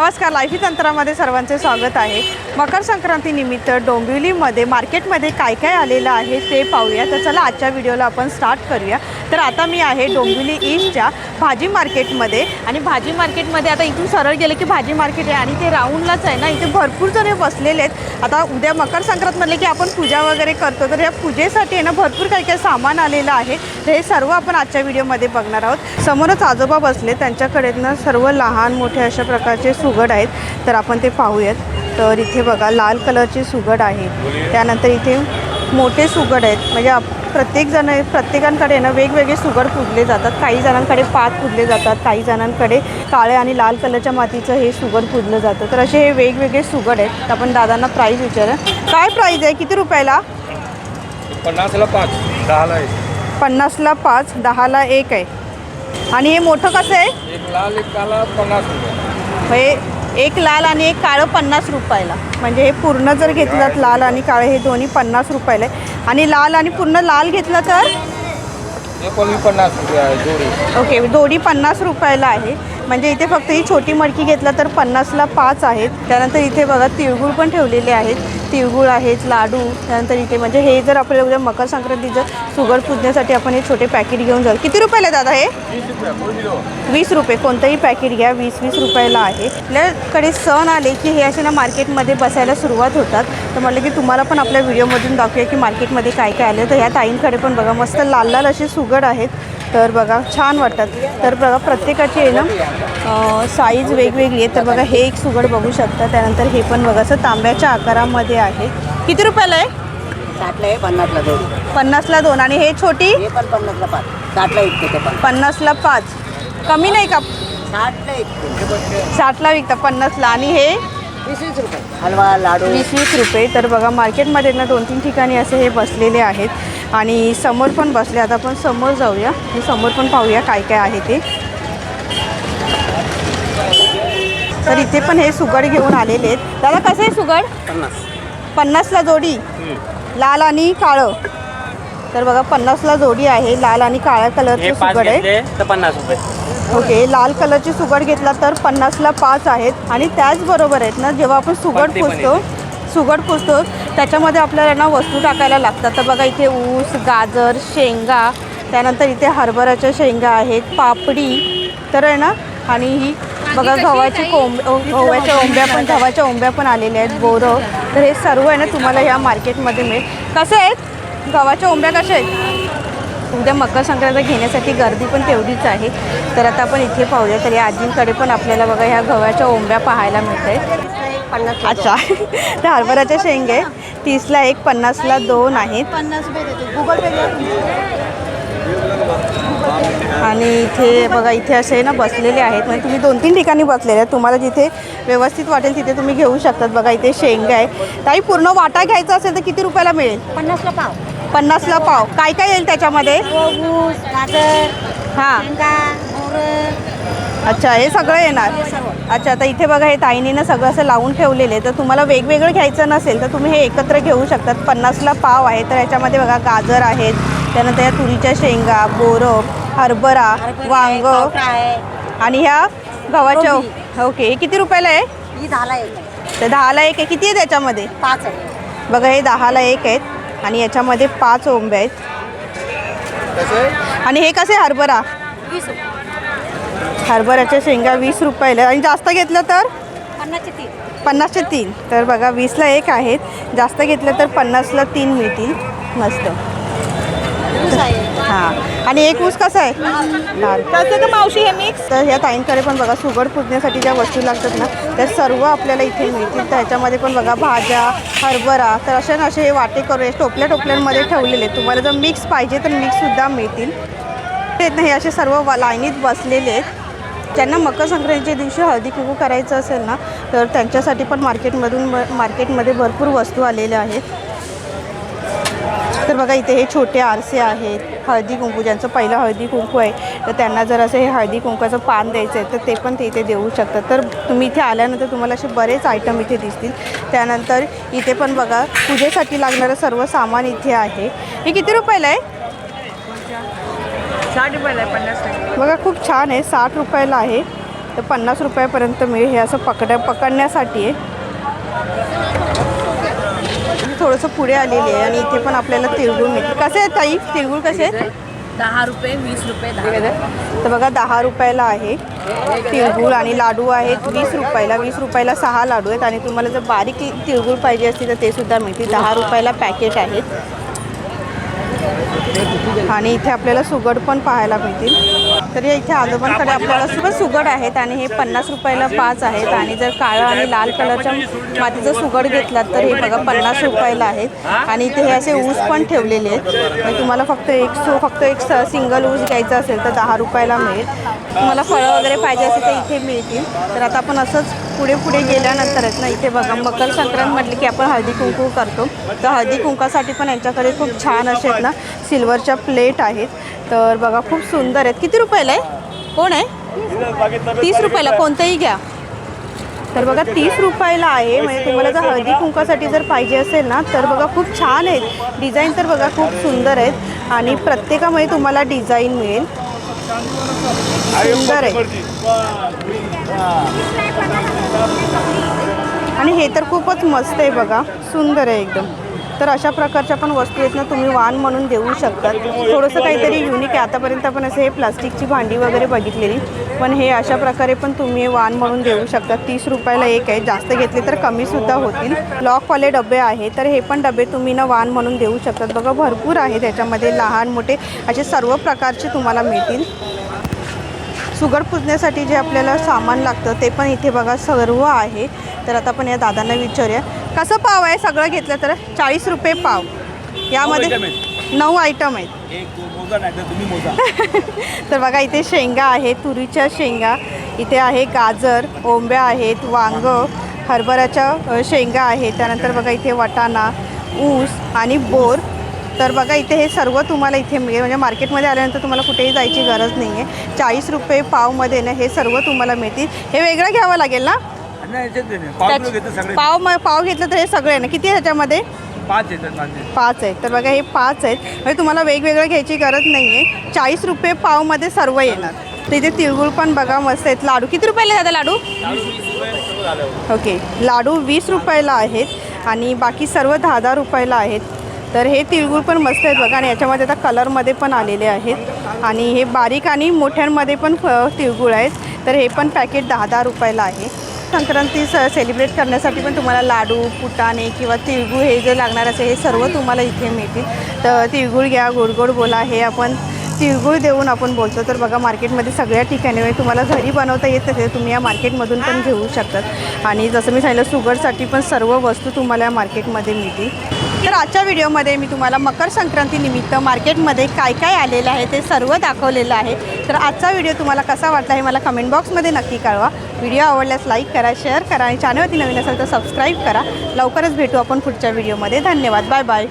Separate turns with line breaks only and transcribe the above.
नमस्कार. लाईफी तंत्रामध्ये सर्वांचे स्वागत आहे. मकर संक्रांतीनिमित्त डोंबिवलीमध्ये मार्केटमध्ये काय काय आलेलं आहे ते पाहूया. तर चला आजच्या व्हिडिओला आपण स्टार्ट करूया. तर आता मी आहे डोंबिवली ईस्टच्या भाजी मार्केटमध्ये. आणि भाजी मार्केटमध्ये आता इथून सरळ गेलं की भाजी मार्केट आहे आणि ते राऊंडलाच आहे ना इथे भरपूर जण बसलेले आहेत. आता उद्या मकर संक्रांत म्हणले की आपण पूजा वगैरे करतो तर या पूजेसाठी आहे ना भरपूर काही काही सामान आलेलं आहे. तर हे सर्व आपण आजच्या व्हिडिओमध्ये बघणार आहोत. समोरच आजोबा बसले त्यांच्याकडे ना सर्व लहान मोठे अशा प्रकारचे सुगड आहेत. तर आपण ते पाहूयात. तर इथे बघा लाल कलरचे सुगड आहे. त्यानंतर इथे मोठे सुगड आहेत. म्हणजे आप- प्रत्येक जण प्रत्येकांकडे ना वेगवेगळे सुगड पूजले जातात. काही जणांकडे पाच पूजले जातात काही जणांकडे काळे आणि लाल कलरच्या मातीचं हे सुगड पूजलं जातं. तर असे हे वेगवेगळे सुगड आहेत. तर आपण दादांना प्राईज विचारा. काय प्राईज आहे? किती रुपयाला?
पन्नासला पाच दहाला एक.
पन्नासला पाच दहाला एक आहे. आणि हे मोठं कसं आहे?
एक लाल एक काला पन्नास रुपये.
हे एक लाल आणि एक काळं पन्नास रुपयाला. म्हणजे हे पूर्ण जर घेतलं लाल आणि काळं हे दोन्ही पन्नास रुपयाला आहे. आणि लाल आणि पूर्ण लाल घेतलं तर?
पन्नास
ओके दोन्ही पन्नास रुपयाला आहे. म्हणजे इथे फक्त ही छोटी मडकी घेतला तर पन्नासला पाच आहेत. त्यानंतर इथे बघा तिळगुळ पण ठेवलेले आहेत. तिळगुळ आहेत लाडू त्यानंतर इथे म्हणजे हे जर आपल्याला उद्या मकर संक्रांतीचं सुगड पूजण्यासाठी आपण हे छोटे पॅकेट घेऊन जाऊ. किती रुपयाला दादा हे?
वीस रुपये
कोणतंही पॅकेट घ्या वीस वीस रुपयाला आहे. आपल्याकडे सण आले की हे असे ना मार्केटमध्ये बसायला सुरुवात होतात. तर म्हटलं की तुम्हाला पण आपल्या व्हिडिओमधून दाखवूया की मार्केटमध्ये काय काय आलं. तर ह्या ताईंकडे पण बघा मस्त लाल लाल असे सुगड आहेत. तर बघा छान वाटतात. तर बघा प्रत्येकाची आहे ना साईज वेगवेगळी आहे. तर बघा हे एक सुगड बघू शकता. त्यानंतर हे पण बघा असं तांब्याच्या आकारामध्ये आहे. किती रुपयाला आहे?
साठला आहे पन्नासला जोडी
पन्नासला दोन. आणि हे छोटी?
हे पण पन्नासला पाच. साठला विकते ते पण.
पन्नासला पाच. कमी नाही का?
साठला विकते.
साठला विकता पन्नासला. आणि हे?
वीस वीस रुपये. हलवा लाडू.
वीस वीस रुपये. तर बघा मार्केटमध्ये ना दोन तीन ठिकाणी असे हे बसलेले आहेत. आणि समोर पण बसले आता आपण समोर जाऊया. हे समोर पण पाहूया काय काय आहे ते. तर इथे पण हे सुगड घेऊन आलेले आहेत. दादा कसं आहे सुगड?
पन्नास.
पन्नासला जोडी? लाल आणि काळं. तर बघा पन्नासला जोडी आहे. लाल आणि काळ्या कलरचे सुगड आहे.
पन्नास रुपये.
ओके लाल कलरची सुगड घेतला तर पन्नासला पाच आहेत. आणि त्याचबरोबर आहेत ना जेव्हा आपण सुगड पुसतो सुगड पुसतो त्याच्यामध्ये आपल्याला ना वस्तू टाकायला लागतात. तर बघा इथे ऊस गाजर शेंगा त्यानंतर इथे हरभऱ्याच्या शेंगा आहेत पापडी. तर आहे ना? आणि ही बघा गव्हाची कोंब गव्हाच्या ओंब्या पण गव्हाच्या ओंब्या पण आलेल्या आहेत बोरं. तर हे सर्व आहे ना तुम्हाला ह्या मार्केटमध्ये मिळेल. कसं आहेत? गव्हाच्या ओंब्या कशा आहेत? उद्या मकर संक्रांत घेण्यासाठी गर्दी पण तेवढीच आहे. तर आता आपण इथे पाहूया तर या आजींकडे पण आपल्याला बघा ह्या गव्हाच्या ओंब्या पाहायला मिळत आहेत
पन्नास
अच्छा. त्या हरभऱ्याच्या शेंगे तीसला एक पन्नासला दोन आहेत.
पन्नास रुपये देतो. गुगल पे
आणि इथे बघा इथे असे ना बसलेले आहेत. म्हणजे तुम्ही दोन तीन ठिकाणी बसलेले आहेत. तुम्हाला जिथे व्यवस्थित वाटेल तिथे तुम्ही घेऊ शकतात. बघा इथे शेंगा आहे ताई पूर्ण वाटा घ्यायचा असेल तर किती रुपयाला मिळेल?
पन्नासला पाव.
पन्नासला पाव. काय काय येईल त्याच्यामध्ये? हां. अच्छा हे सगळं येणार. अच्छा तर इथे बघा हे ताईनी ना सगळं असं लावून ठेवलेलं आहे तर तुम्हाला वेगवेगळं घ्यायचं नसेल तर तुम्ही हे एकत्र घेऊ शकतात. पन्नासला पाव आहे तर याच्यामध्ये बघा गाजर आहेत. त्यानंतर या तुरीच्या शेंगा बोरं हरभरा वांग. आणि ह्या गव्हाच्या ओके हे किती रुपयाला आहे?
ही दहाला एक. आहे
तर दहाला एक आहे. किती आहे त्याच्यामध्ये
पाच आहे.
बघा हे दहाला एक आहेत. आणि याच्यामध्ये पाच ओंबे आहेत. आणि हे कसे? हरभरा? हरभऱ्याच्या शेंगा वीस रुपयाला. आणि जास्त घेतलं तर?
पन्नासचे तीन.
पन्नासचे तीन. तर बघा वीसला एक आहेत. जास्त घेतलं तर पन्नासला तीन मिळतील. मस्त. हां. आणि एक ऊस कसा आहे? का मावशी हे मिक्स तर ह्या ताईंकडे पण बघा सुगड पुजण्यासाठी ज्या वस्तू लागतात ना त्या सर्व आपल्याला इथे मिळतील. तर ह्याच्यामध्ये पण बघा भाज्या हरभरा तर असे ना असे हे वाटे करून टोपल्या टोपल्यांमध्ये ठेवलेले आहेत. तुम्हाला जर मिक्स पाहिजे तर मिक्ससुद्धा मिळतील. ते हे असे सर्व लाईनीत बसलेले आहेत. ज्यांना मकर संक्रांतीच्या दिवशी हळदी कुंकू करायचं असेल ना तर त्यांच्यासाठी पण मार्केटमधून मार्केटमध्ये भरपूर वस्तू आलेल्या आहेत. तर बघा इथे हे छोटे आरसे आहेत. हळदी कुंकू ज्यांचं पहिलं हळदी कुंकू आहे तर त्यांना जर असं हे हळदी कुंकूचं पान द्यायचं आहे तर ते पण ते इथे देऊ शकतात. तर तुम्ही इथे आल्यानंतर तुम्हाला असे बरेच आयटम इथे दिसतील. त्यानंतर इथे पण बघा पूजेसाठी लागणारं सर्व सामान इथे आहे. हे किती रुपयाला आहे?
साठ रुपयाला आहे पन्नास
बघा खूप छान आहे. साठ रुपयाला आहे. तर पन्नास रुपयापर्यंत मिळेल हे असं पकड पकडण्यासाठी आहे. थोडंसं पुढे आलेली आहे आणि इथे पण आपल्याला तिळगुळ मिळते. कसे आहेत ताई? तिळगुळ कसे आहेत?
दहा रुपये वीस रुपये
तर बघा दहा रुपयाला आहे. तिळगुळ आणि लाडू आहेत. वीस रुपयाला वीस रुपयाला सहा लाडू आहेत. आणि तुम्हाला जर बारीक तिळगुळ पाहिजे असतील तर ते सुद्धा मिळतील. दहा रुपयाला पॅकेट आहेत. आणि इथे आपल्याला सुगड पण पाहायला मिळतील. तर या इथे आजोबांकडे आपल्याला सुद्धा सुगड आहेत आणि हे पन्नास रुपयाला पाच आहेत. आणि जर काळं आणि लाल कलरच्या मातीचं सुगड घेतलात तर हे बघा पन्नास रुपयाला आहेत. आणि इथे हे असे ऊस पण ठेवलेले आहेत. मग तुम्हाला फक्त एक सो फक्त एक स- सिंगल ऊस घ्यायचा असेल तर दहा रुपयाला मिळेल. तुम्हाला फळं वगैरे पाहिजे असेल तर इथे मिळतील. तर आता आपण असंच पुढे पुढे गेल्यानंतर आहेत ना इथे बघा मकर संक्रांत म्हटली की आपण हळदी कुंकू करतो. तर हळदी कुंकासाठी पण यांच्याकडे खूप छान असे आहेत ना सिल्वरच्या प्लेट आहेत. तर बघा खूप सुंदर आहेत. किती रुपयाला आहे? कोण आहे? तीस रुपयाला. कोणतंही घ्या. तर बघा तीस रुपयाला आहे. म्हणजे तुम्हाला जर हळदी कुंकासाठी जर पाहिजे असेल ना तर बघा खूप छान आहेत. डिझाईन तर बघा खूप सुंदर आहेत. आणि प्रत्येकामध्ये तुम्हाला डिझाईन मिळेल. सुंदर आहे. आणि हे तर खूपच मस्त आहे बघा. सुंदर आहे एकदम. तर अशा प्रकारच्या पण वस्तू आहेत ना तुम्ही वाण म्हणून देऊ शकतात. थोडंसं काहीतरी युनिक आहे. आतापर्यंत आपण असं हे प्लास्टिकची भांडी वगैरे बघितलेली. पण हे अशा प्रकारे पण तुम्ही वाण म्हणून देऊ शकता तीस रुपयाला एक आहे. जास्त घेतले तर कमीसुद्धा होतील. लॉकवाले डबे आहे. तर हे पण डबे तुम्ही ना वाण म्हणून देऊ शकतात. बघा भरपूर आहे त्याच्यामध्ये लहान मोठे असे सर्व प्रकारचे तुम्हाला मिळतील. सुगड पुजण्यासाठी जे आपल्याला सामान लागतं ते पण इथे बघा सर्व आहे. तर आता आपण या दादांना विचारूया. कसं पाव आहे? सगळं घेतलं तर चाळीस रुपये पाव. यामध्ये नऊ आयटम आहेत.
तर तुम्ही मोजा.
तर बघा इथे शेंगा आहे तुरीच्या शेंगा. इथे आहे गाजर ओंब्या आहेत वांग हरभऱ्याच्या शेंगा आहेत. त्यानंतर बघा इथे वाटाणा ऊस आणि बोर. तर बघा इथे हे सर्व तुम्हाला इथे मिळेल. म्हणजे मार्केटमध्ये आल्यानंतर तुम्हाला कुठेही जायची गरज नाही आहे चाळीस रुपये पावमध्ये ना हे सर्व तुम्हाला मिळतील. हे वेगळं घ्यावं लागेल ना? पाव म- पाव घेतलं तर हे सगळे आहे ना? किती आहे ह्याच्यामध्ये?
पाच येतात माझे.
पाच आहेत तर बघा हे पाच आहेत. म्हणजे तुम्हाला वेगवेगळं घ्यायची गरज नाही आहे चाळीस रुपये पावमध्ये सर्व येणार. तर इथे तिळगुळ पण बघा मस्त आहेत. लाडू किती रुपयाला दादा लाडू? ओके. लाडू वीस रुपयाला आहेत आणि बाकी सर्व दहा दहा रुपयाला आहेत. तर हे तिळगुळ पण मस्त आहेत बघा आणि याच्यामध्ये आता कलरमध्ये पण आलेले आहेत. आणि हे बारीक आणि मोठ्यांमध्ये पण तिळगुळ आहेत. तर हे पण पॅकेट दहा दहा रुपयाला आहे. संक्रांती स सेलिब्रेट करण्यासाठी पण तुम्हाला लाडू पुटाणे किंवा तिळगुळ हे जे लागणार असेल हे सर्व तुम्हाला इथे मिळतील. तर तिळगुळ घ्या गोड गोड बोला. हे आपण तिळगुळ देऊन आपण बोलतो. तर बघा मार्केटमध्ये सगळ्या ठिकाणी म्हणजे तुम्हाला घरी बनवता येत नसेल तुम्ही या मार्केटमधून पण घेऊ शकतात. आणि जसं मी सांगितलं सुगरसाठी पण सर्व वस्तू तुम्हाला या मार्केटमध्ये मिळतील. तर आजच्या व्हिडिओमध्ये मी तुम्हाला मकर संक्रांतीनिमित्त मार्केटमध्ये काय काय आलेलं आहे ते सर्व दाखवलेलं आहे. तर आजचा व्हिडिओ तुम्हाला कसा वाटला हे मला कमेंट बॉक्समध्ये नक्की कळवा. व्हिडिओ आवडल्यास लाईक करा शेअर करा आणि चॅनलवरती नवीन असेल तर सबस्क्राईब करा. लवकरच भेटू आपण पुढच्या व्हिडिओमध्ये. धन्यवाद. Bye bye.